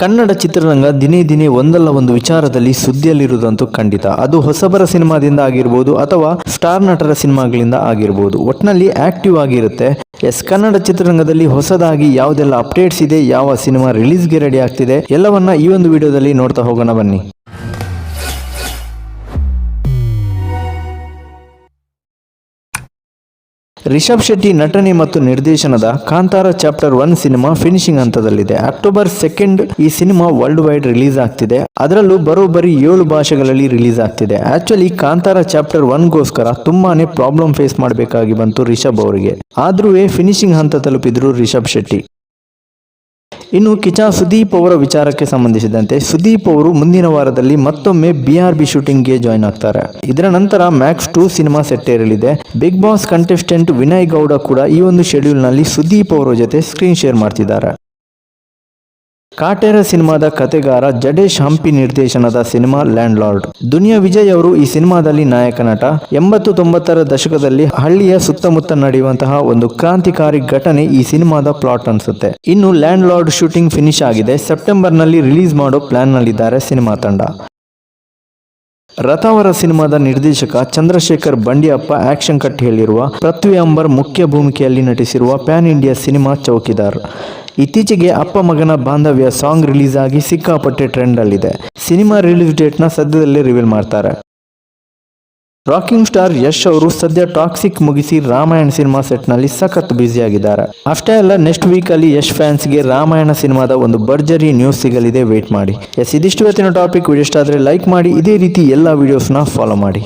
ಕನ್ನಡ ಚಿತ್ರರಂಗ ದಿನೇ ದಿನೇ ಒಂದಲ್ಲ ಒಂದು ವಿಚಾರದಲ್ಲಿ ಸುದ್ದಿಯಲ್ಲಿರುವುದಂತೂ ಖಂಡಿತ. ಅದು ಹೊಸಬರ ಸಿನಿಮಾದಿಂದ ಆಗಿರ್ಬೋದು ಅಥವಾ ಸ್ಟಾರ್ ನಟರ ಸಿನಿಮಾಗಳಿಂದ ಆಗಿರ್ಬೋದು. ಒಟ್ನಲ್ಲಿ ಆಕ್ಟಿವ್ ಆಗಿರುತ್ತೆ. ಎಸ್, ಕನ್ನಡ ಚಿತ್ರರಂಗದಲ್ಲಿ ಹೊಸದಾಗಿ ಯಾವುದೆಲ್ಲ ಅಪ್ಡೇಟ್ಸ್ ಇದೆ, ಯಾವ ಸಿನಿಮಾ ರಿಲೀಸ್ಗೆ ರೆಡಿ ಆಗ್ತಿದೆ, ಎಲ್ಲವನ್ನ ಈ ಒಂದು ವಿಡಿಯೋದಲ್ಲಿ ನೋಡ್ತಾ ಹೋಗೋಣ ಬನ್ನಿ. ರಿಷಬ್ ಶೆಟ್ಟಿ ನಟನೆ ಮತ್ತು ನಿರ್ದೇಶನದ Kantara chapter one cinema finishing ಹಂತದಲ್ಲಿದೆ. ಅಕ್ಟೋಬರ್ ಸೆಕೆಂಡ್ ಈ ಸಿನಿಮಾ ವರ್ಲ್ಡ್ ವೈಡ್ ರಿಲೀಸ್ ಆಗ್ತಿದೆ. ಅದರಲ್ಲೂ ಬರೋಬ್ಬರಿ ಏಳು ಭಾಷೆಗಳಲ್ಲಿ ರಿಲೀಸ್ ಆಗ್ತಿದೆ. ಆಕ್ಚುಲಿ ಕಾಂತಾರ ಚಾಪ್ಟರ್ ಒನ್ಗೋಸ್ಕರ ತುಂಬಾನೇ ಪ್ರಾಬ್ಲಮ್ ಫೇಸ್ ಮಾಡಬೇಕಾಗಿ ಬಂತು ರಿಷಬ್ ಅವರಿಗೆ. ಆದ್ರೂ ಫಿನಿಶಿಂಗ್ ಹಂತ ತಲುಪಿದ್ರು ರಿಷಬ್ ಶೆಟ್ಟಿ. ಇನ್ನು ಕಿಚಾ ಸುದೀಪ್ ಅವರ ವಿಚಾರಕ್ಕೆ ಸಂಬಂಧಿಸಿದಂತೆ ಸುದೀಪ್ ಅವರು ಮುಂದಿನ ವಾರದಲ್ಲಿ ಮತ್ತೊಮ್ಮೆ ಬಿ ಆರ್ ಬಿ ಶೂಟಿಂಗ್ಗೆ ಜಾಯ್ನ್ ಆಗ್ತಾರೆ. ಇದರ ನಂತರ Max two cinema set ಏರಲಿದೆ. Bigg Boss contestant Vinay Gowda ಕೂಡ ಈ ಒಂದು ಶೆಡ್ಯೂಲ್ನಲ್ಲಿ ಸುದೀಪ್ ಅವರ ಜೊತೆ ಸ್ಕ್ರೀನ್ ಶೇರ್ ಮಾಡ್ತಿದ್ದಾರೆ. ಕಾಟೇರ ಸಿನಿಮಾದ ಕತೆಗಾರ ಜಡೇಶ್ ಹಂಪಿ ನಿರ್ದೇಶನದ cinema landlord Duniya Vijay ಅವರು ಈ ಸಿನಿಮಾದಲ್ಲಿ ನಾಯಕ ನಟ. ಎಂಬತ್ತು ತೊಂಬತ್ತರ ದಶಕದಲ್ಲಿ ಹಳ್ಳಿಯ ಸುತ್ತಮುತ್ತ ನಡೆಯುವಂತಹ ಒಂದು ಕ್ರಾಂತಿಕಾರಿ ಘಟನೆ ಈ ಸಿನಿಮಾದ ಪ್ಲಾಟ್ ಅನ್ಸುತ್ತೆ. ಇನ್ನು ಲ್ಯಾಂಡ್ ಲಾರ್ಡ್ ಶೂಟಿಂಗ್ ಫಿನಿಶ್ ಆಗಿದೆ. ಸೆಪ್ಟೆಂಬರ್ನಲ್ಲಿ ರಿಲೀಸ್ ಮಾಡೋ ಪ್ಲಾನ್ ನಲ್ಲಿದ್ದಾರೆ ಸಿನಿಮಾ ತಂಡ. ರಥಾವರ ಸಿನಿಮಾದ ನಿರ್ದೇಶಕ ಚಂದ್ರಶೇಖರ್ ಬಂಡಿಯಪ್ಪ ಆಕ್ಷನ್ ಕಟ್ ಹೇಳಿರುವ ಪೃಥ್ವಿ ಅಂಬರ್ ಮುಖ್ಯ ಭೂಮಿಕೆಯಲ್ಲಿ ನಟಿಸಿರುವ ಪ್ಯಾನ್ ಇಂಡಿಯಾ ಸಿನಿಮಾ ಚೌಕಿದಾರ್. ಇತ್ತೀಚೆಗೆ ಅಪ್ಪ ಮಗನ ಬಾಂಧವ್ಯ ಸಾಂಗ್ ರಿಲೀಸ್ ಆಗಿ ಸಿಕ್ಕಾಪಟ್ಟೆ ಟ್ರೆಂಡ್ ಅಲ್ಲಿದೆ ಸಿನಿಮಾ ರಿಲೀಸ್ನ ಸದ್ಯದಲ್ಲೇ ರಿವೀಲ್ ಮಾಡ್ತಾರೆ. ರಾಕಿಂಗ್ ಸ್ಟಾರ್ ಯಶ್ ಅವರು ಸದ್ಯ ಟಾಕ್ಸಿಕ್ ಮುಗಿಸಿ ರಾಮಾಯಣ ಸಿನಿಮಾ ಸೆಟ್ನಲ್ಲಿ ಸಖತ್ ಬ್ಯುಸಿಯಾಗಿದ್ದಾರೆ. ಅಷ್ಟೇ ಅಲ್ಲ, ನೆಕ್ಸ್ಟ್ ವೀಕಲ್ಲಿ ಯಶ್ ಫ್ಯಾನ್ಸ್ಗೆ ರಾಮಾಯಣ ಸಿನಿಮಾದ ಒಂದು ಭರ್ಜರಿ ನ್ಯೂಸ್ ಸಿಗಲಿದೆ. ವೇಟ್ ಮಾಡಿ. ಎಸ್, ಇದಿಷ್ಟು ಇವತ್ತಿನ ಟಾಪಿಕ್. ವಿಡಿಯೋ ಇಷ್ಟ ಆದರೆ ಲೈಕ್ ಮಾಡಿ. ಇದೇ ರೀತಿ ಎಲ್ಲ ವಿಡಿಯೋಸ್ನ ಫಾಲೋ ಮಾಡಿ.